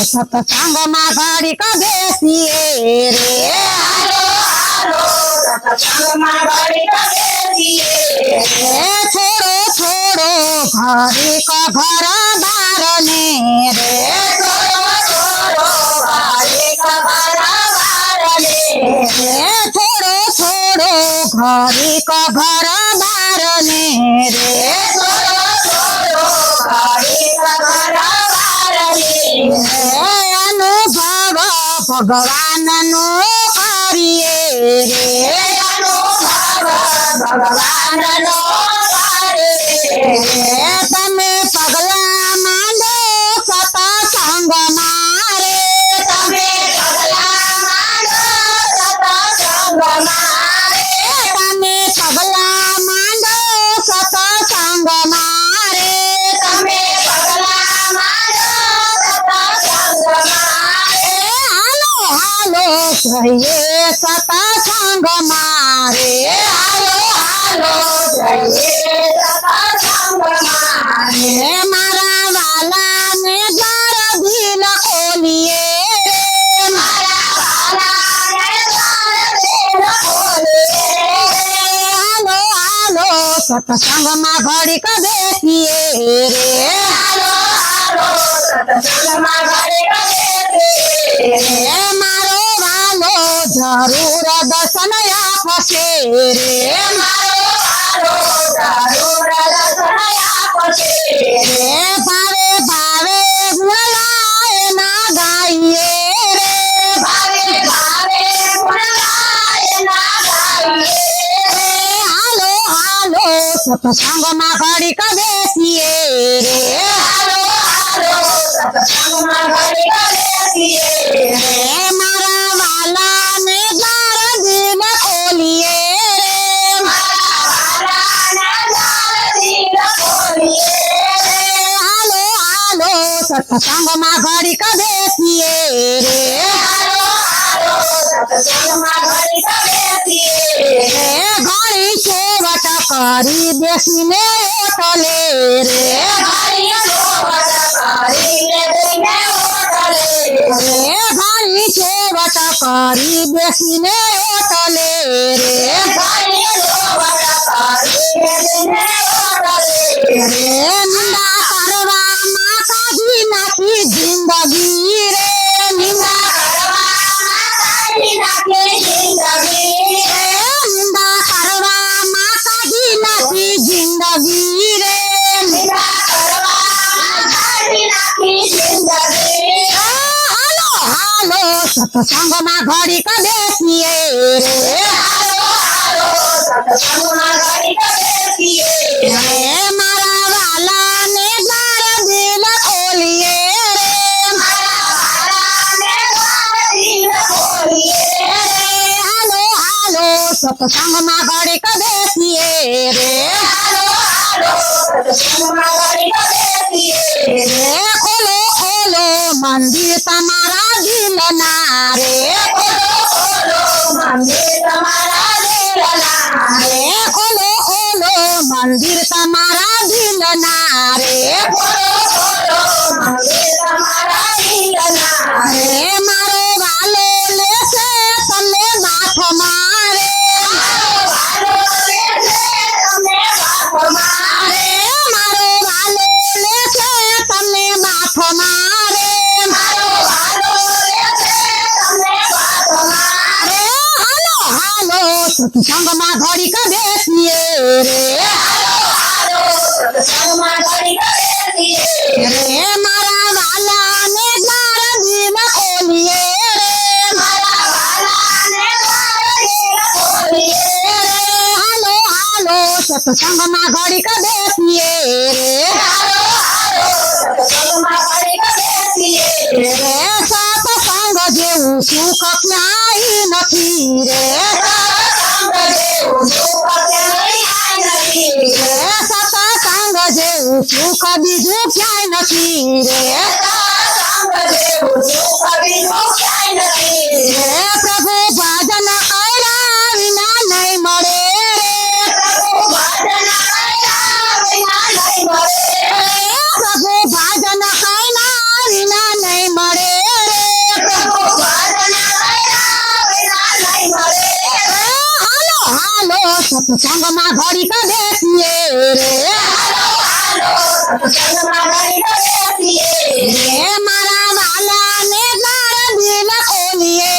सत्सङ्गमा घडीको बेसिए रे छोडो छोडो घडीको घर बारने रे छोडो छोडो घर बारने रे ભગવાન નો કરીએ રે. ભગવાન નો તમે જઈએ સતા સંગ મારે હાલો હાલો જઈએ સતા સંગ મારે મારા વાલા ને દર દિલ ખોલીએ સત્સંગમાં ઘડી રે હાલો હાલો સત્સંગ મારા ঝাড়ু রাধা সানায়া পাশে রে। রে পারে পারে গুলায় না গাইয়ে রে। পারে পারে গুলায় আলো আলো, সত সঙ্গ মা হরি কবে সিয়ে রে। আলো আলো সত সঙ্গ মা सत्संग मा घड़ी कबे पिए रे घड़ी सेवट करी बेसी में ओटले रे घड़ी सेवट करी बेसी में ओटले रे সৎসঙ্গমা ঘড়ি কবে কিয়ে রে? সৎসঙ্গমা ঘড়ি কবে কিয়ে রে। মারা বালা নে দ্বার দিল খোলিয়ে কবে কিয়ে রে? খোলো খোলো, মন্দির তোমারা રે રે ખોલો ખોલો, મંદિર તમારા દિલના રે ખોલો ખોલો, મંદિર તમારા દિલના રે રે ভালো সঙ্গ মা ধরি কবে দিয়ে রে। রে মারা ভালা নে তারা দিবা কলিয়ে রে। মারা ভালা নে তারা দিবা কলিয়ে রে হালো হালো সঙ্গ ঘড়ি কবে দিয়ে রে। શું ક્યાંય નથી રે સતા સંગ જેવું સુખ બીજું ક્યાંય નથી રે પ્રભુ চন্দ্রমা ঘড়ি কাঁদে সিয়ে রে। রে মারা ভালা নে যারা দিল খোলিয়ে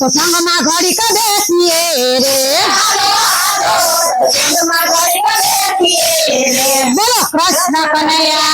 তো চন্দ্রমা ঘড়ি কাঁদে সিয়ে রে। বলো কৃষ্ণ কনয়া